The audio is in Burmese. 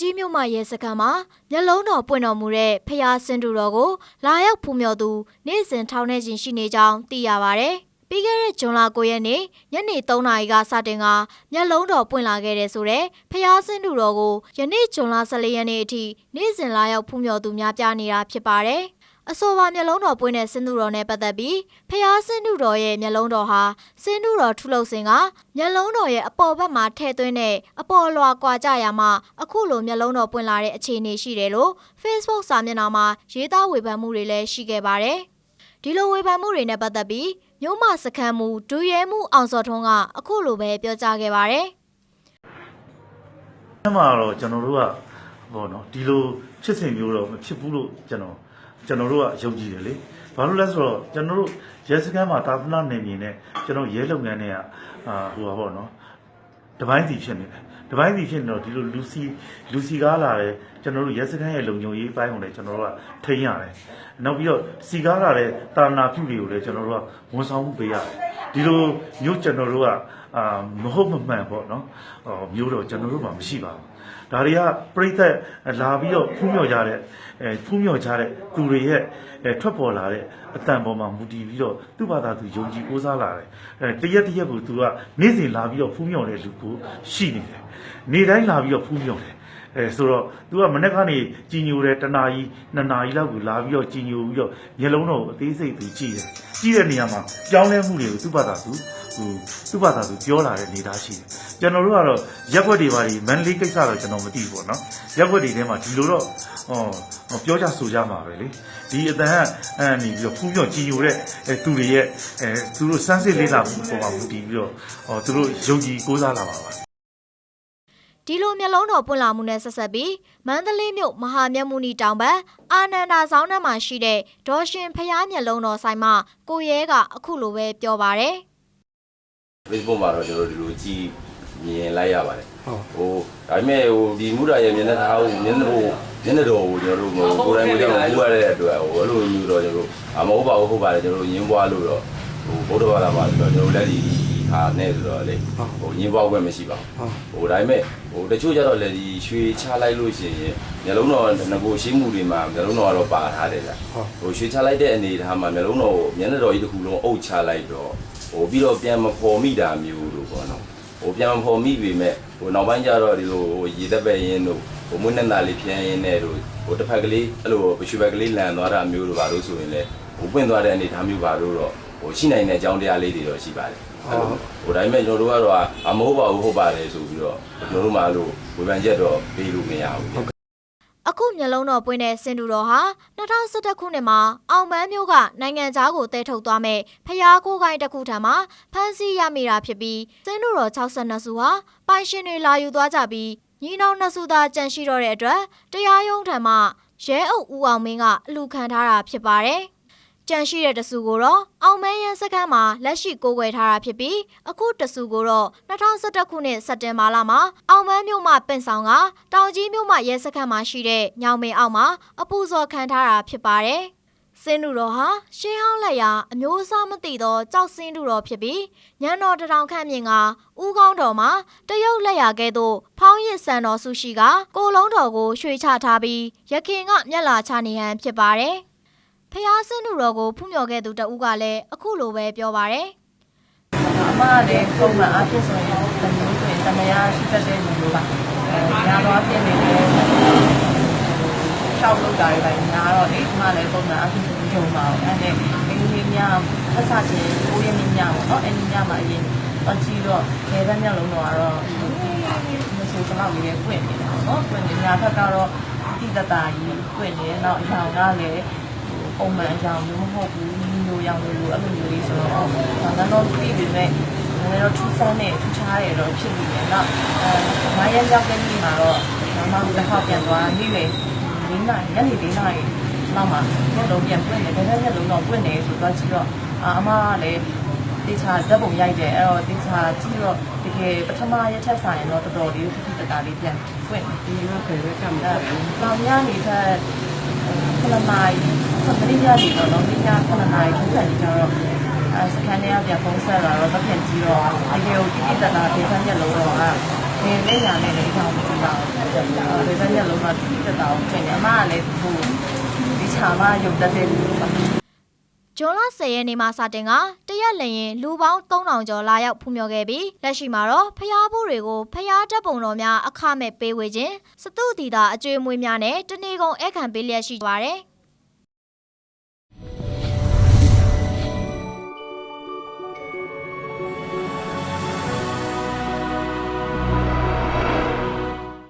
ကြီးမြို့မရဲစခန်းမှာမျက်လုံးတော်ပွင့်တော်မူတဲ့ဖျားစင်တူတော်ကိုလာရောက်ဖူးမြော်သူနေ့စဉ်ထောင်ထဲချင်းရှိနေကြောင်းသိရပါဗျ။ပြီးခဲ့တဲ့ဇွန်လ9ရက်နေ့ညနေ3နာရီကစတင်ကမျက်လုံးတော်ပွင့်လာခဲ့တဲ့ဆိုတဲ့ဖျားစင်တူတော်ကိုယနေ့ဇွန်လ14ရက်နေ့အထိနေ့စဉ်လာရောက်ဖူးမြော်သူများပြားနေတာဖြစ်ပါတယ်။ အဆိုပါမျက်လုံးတော်ပွင့်တဲ့စင်တူတော်နဲ့ပတ်သက်ပြီးဖျားစင်တူတော်ရဲ့မျက်လုံးတော်ဟာစင်တူတော်ထုလုပ်စဉ်ကမျက်လုံးတော်ရဲ့အပေါ်ဘက်မှာထည့်သွင်းတဲ့အပေါ်လွှာကွာကြရမှာအခုလိုမျက်လုံးတော်ပွင့်လာတဲ့အခြေအနေရှိတယ်လို့ Facebook စာမျက်နှာမှာရေးသားဝေဖန်မှုတွေလည်းရှိခဲ့ပါတယ်။ဒီလိုဝေဖန်မှုတွေနဲ့ပတ်သက်ပြီးမြို့မစခန်းမူဒူရဲမှုအောင်စောထွန်းကအခုလိုပဲပြောကြားခဲ့ပါတယ်အဲ့မှာတော့ကျွန်တော်တို့ကဘောနော်ဒီလိုဖြစ်စဉ်မျိုးတော့မဖြစ်ဘူးလို့ကျွန်တော် ကျွန်တော်တို့ကယုံကြည်တယ်လေဘာလို့လဲဆိုတော့ကျွန်တော်တို့ရဲစခန်းမှာတာသနာနေမြင်နဲ့ကျွန်တော်ရဲလုပ်ငန်းတွေကအာဟိုပါဘောနော်တပိုင်းစီဖြစ်နေတယ်တပိုင်းစီဖြစ်နေတော့ဒီလိုလူစီလူစီကားလာတယ်ကျွန်တော်တို့ရဲစခန်းရဲ့လုံခြုံရေးပိုင်းကိုလည်းကျွန်တော်တို့ကထိန်းရတယ်နောက်ပြီးတော့စီကားလာတဲ့တာနာပြုတွေကိုလည်းကျွန်တော်တို့ကဝန်ဆောင်မှုပေးရတယ်ဒီလိုမျိုးကျွန်တော်တို့ကအာမဟုတ်မမှန်ပေါ့နော်ဟောမျိုးတော့ကျွန်တော်တို့မှမရှိပါဘူး ဒါတွေကပြိသက်လာပြီးတော့ဖူးမြော်ကြတဲ့အဲဖူးမြော်ကြတဲ့သူတွေရဲ့အဲထွက်ပေါ်လာတဲ့အတန်ပေါ်မှာမူတည်ပြီးတော့သူ့ဘာသာသူယုံကြည်ကိုးစားလာတယ်အဲတရက်တရက်ကိုသူကနေ့စဉ်လာပြီးတော့ဖူးမြော်တဲ့လူကိုရှိနေတယ်နေ့တိုင်းလာပြီးတော့ဖူးမြော်တယ် အဲဆိုတော့ तू ကမနေ့ကနေကြီးညိုတယ်တနာကြီးနှစ်နာရီလောက်ကိုလာပြီးတော့ကြီးညိုပြီးတော့မျက်လုံးတော်ကိုအသေးစိတ်သူကြည့်တယ်ကြည့်တဲ့နေရာမှာကြောင်းလဲမှုတွေကိုသူ့ဘာသာသူဟိုသူ့ဘာသာသူပြောလာတဲ့နေသားရှိတယ်ကျွန်တော်တို့ကတော့ရက်ွက်တွေပါဒီမန်လေးကိစ္စတော့ကျွန်တော်မသိဘူးပေါ့နော်ရက်ွက်တွေထဲမှာဒီလိုတော့ဟောပြောကြဆိုကြမှာပဲလေဒီအတန်ကအန်နေပြီးတော့ဖူးပြောကြီးညိုတဲ့အဲသူတွေရဲ့အဲသူတို့စမ်းစစ်လေးလာမှုပေါ်မှာမူတည်ပြီးတော့ဟောသူတို့ယုံကြည်ကိုးစားလာပါပါ။ ဒီလိုမျက်လုံးတော်ပွင့်လာမှုနဲ့ဆက်ဆက်ပြီးမန္တလေးမြို့မဟာမြတ်မုနီတောင်ဘက်အာနန္ဒာဆောင်ထဲမှာရှိတဲ့ဒေါ်ရှင်ဖျားမျက်လုံးတော်ဆိုင်မှာကိုရဲကအခုလိုပဲပြောပါတယ်။ Facebook မှာတော့ကျွန်တော်တို့ဒီလိုကြည့်မြင်လိုက်ရပါတယ်ဟုတ်ဟိုဒါပေမဲ့ဟိုဒီမူရာရဲ့မျက်နှာသားကိုမျက်နှာကိုမျက်နှာတော်ကိုကျွန်တော်တို့ဟိုကိုယ်တိုင်ကိုယ်တိုင်မူရတဲ့အတွက်ဟိုအဲ့လိုမျိုးတော့ကျွန်တော်တို့အမဟုတ်ပါဘူးဟုတ်ပါတယ်ကျွန်တော်တို့ရင်းပွားလို့တော့ဟိုဗုဒ္ဓဘာသာမှာဆိုတော့ကျွန်တော်တို့လက်ဒီ ဟာနဲ့ဆိုတော့လေဟိုရင်းပွားခွင့်မရှိပါဟုတ်ဘူးဟိုဒါပေမဲ့ဟိုတချို့ကျတော့လေဒီရွှေချလိုက်လို့ရှိရင်မျက်လုံးတော်ငကိုရှိမှုတွေမှာမျက်လုံးတော်ကတော့ပါထားတယ်ဗျဟုတ်ဟိုရွှေချလိုက်တဲ့အနေအထားမှာမျက်လုံးတော်ကိုမျက်နှာတော်ကြီးတစ်ခုလုံးအုပ်ချလိုက်တော့ဟိုပြီးတော့ပြန်မဖော်မိတာမျိုးလို့ပေါ့နော်ဟိုပြန်မဖော်မိပေမဲ့ဟိုနောက်ပိုင်းကျတော့ဒီလိုဟိုရေသက်ပဲရင်းတို့ဟိုမွေးနဲ့သားလေးဖြန်းရင်းနဲ့တို့ဟိုတစ်ဖက်ကလေးအဲ့လိုပရှုဘက်ကလေးလန်သွားတာမျိုးတို့ပါလို့ဆိုရင်လေဟိုပွင့်သွားတဲ့အနေအထားမျိုးပါလို့တော့ဟိုရှိနိုင်တဲ့အကြောင်းတရားလေးတွေတော့ရှိပါတယ် အဲ့လိုဟိုဒါပေမဲ့ကျွန်တော်တို့ကတော့အမဟုတ်ပါဘူးဟုတ်ပါတယ်ဆိုပြီးတော့ကျွန်တော်တို့မှအဲ့လိုဝေဖန်ချက်တော့ပေးလို့မရဘူးအခုမျက်လုံးတော်ပွင့်တဲ့စင်တူတော်ဟာ2011ခုနှစ်မှာအောင်ပန်းမျိုးကနိုင်ငံသားကိုတဲထုတ်သွားမဲ့ဖျားကိုကိုင်းတစ်ခုထံမှာဖမ်းဆီးရမိတာဖြစ်ပြီးစင်တူတော်62စုဟာပိုင်ရှင်တွေလာယူသွားကြပြီးညီနောင်နှစ်စုသာကြန့်ရှိတော့တဲ့အတွက်တရားရုံးထံမှရဲအုပ်ဦးအောင်မင်းကအလူခံထားတာဖြစ်ပါတယ်။ ကြန့်ရှိတဲ့တစုကိုတော့အောင်မဲရန်စခန်းမှာလက်ရှိကိုးကွယ်ထားတာဖြစ်ပြီးအခုတစုကိုတော့2011ခုနှစ်စက်တင်ဘာလမှာအောင်မန်းမြို့မှပင့်ဆောင်ကတောင်ကြီးမြို့မှရဲစခန်းမှာရှိတဲ့ညောင်မင်းအောက်မှာအပူဇော်ခံထားတာဖြစ်ပါတယ်။စင်းတူတော်ဟာရှင်းဟောင်းလက်ရာအမျိုးအစားမသိသောကြောက်စင်းတူတော်ဖြစ်ပြီးညံတော်တထောင်ခန့်မြင်ကဥကောင်းတော်မှာတရုတ်လက်ရာကဲ့သို့ဖောင်းရစ်ဆန်တော်ဆုရှိကကိုလုံးတော်ကိုရွှေချထားပြီးရခင်ကမျက်လာချနေဟန်ဖြစ်ပါတယ်။ ဖျားစင်းတူတော်ကိုဖူးမြော်ခဲ့သူတဦးကလည်းအခုလိုပဲပြောပါတယ်အမကလည်းပုံမှန်အားဖြင့်ဆိုရင်တမျိုးဆိုရင်တမယာရှိတတ်တဲ့လူမျိုးပါအဲညာတော့ဖြစ်နေတယ်ရှောက်လို့တာတွေပဲညာတော့လေအမလည်းပုံမှန်အားဖြင့်ဆိုရုံပါအောင်အဲ့ဒါအင်းကြီးညဆက်စားချင်းကိုရင်းညပေါ့နော်အဲ့ဒီညမှာအရင်တော့ကြည့်တော့ခဲဘက်မျက်လုံးတော့ကတော့မဆိုစလောက်လေးပွင့်နေတာပေါ့နော်ပွင့်နေညာဘက်ကတော့တိတတာကြီးပွင့်နေတော့အရောင်ကလည်း ပုံမှန်အရောင်မျိုးမဟုတ်ဘူးမျိုးရောင်လို့အဲ့လိုမျိုးလေးဆိုတော့ဒါကတော့သိပြီမဲ့နည်းတော့ထူးဆန်းတဲ့ထူးခြားတယ်တော့ဖြစ်နေတယ်နော်အဲမရရောက်တဲ့နေ့မှာတော့မမတို့လည်းဟောက်ပြန်သွားနေ့လေ၄နာရီညနေ၄နာရီနောက်မှာညလုံးပြန်ပွင့်တယ်ဒါပေမဲ့ညလုံးတော့ပွင့်တယ်ဆိုတော့ကြည့်တော့အမကလည်းတေချာဓာတ်ပုံရိုက်တယ်အဲ့တော့တေချာကြည့်တော့တကယ်ပထမရက်ထက်ဆိုင်တော့တော်တော်လေးထူးထူးတတာလေးပြန်ပွင့်ဒီလိုပဲပဲကံတာ။တောင်ရနေထက်ခဏနာရီ ခဏလေးရနေတော့တော့ညခဏနာရီထူးထန်နေကြတော့အဲစကန်နဲ့ပြန်ဖုန်းဆက်လာတော့တော့ပြန်ကြည့်တော့တကယ်ကိုတိတိတတ်တာဒေသမျက်လုံးတော့အဲနေနေညာနဲ့လည်းအကြောင်းမကြည့်ပါဘူး။ဒီစက်ညလုံးကတက်တာကိုချိန်တယ်အမကလည်းဟိုဒီချာမရုပ်တက်တဲ့လူပါဂျွန်လ10ရက်နေ့မှာစတင်ကတရက်လျင်လူပေါင်း3000ကျော်လာရောက်ဖူးမြော်ခဲ့ပြီးလက်ရှိမှာတော့ဖျားဖို့တွေကိုဖျားတပ်ပုံတော်များအခမဲ့ပေးဝေခြင်းစတုတီတာအကျွေးမွေးများနဲ့တနေကုန်အခမ်းပေးလျက်ရှိပါတယ်။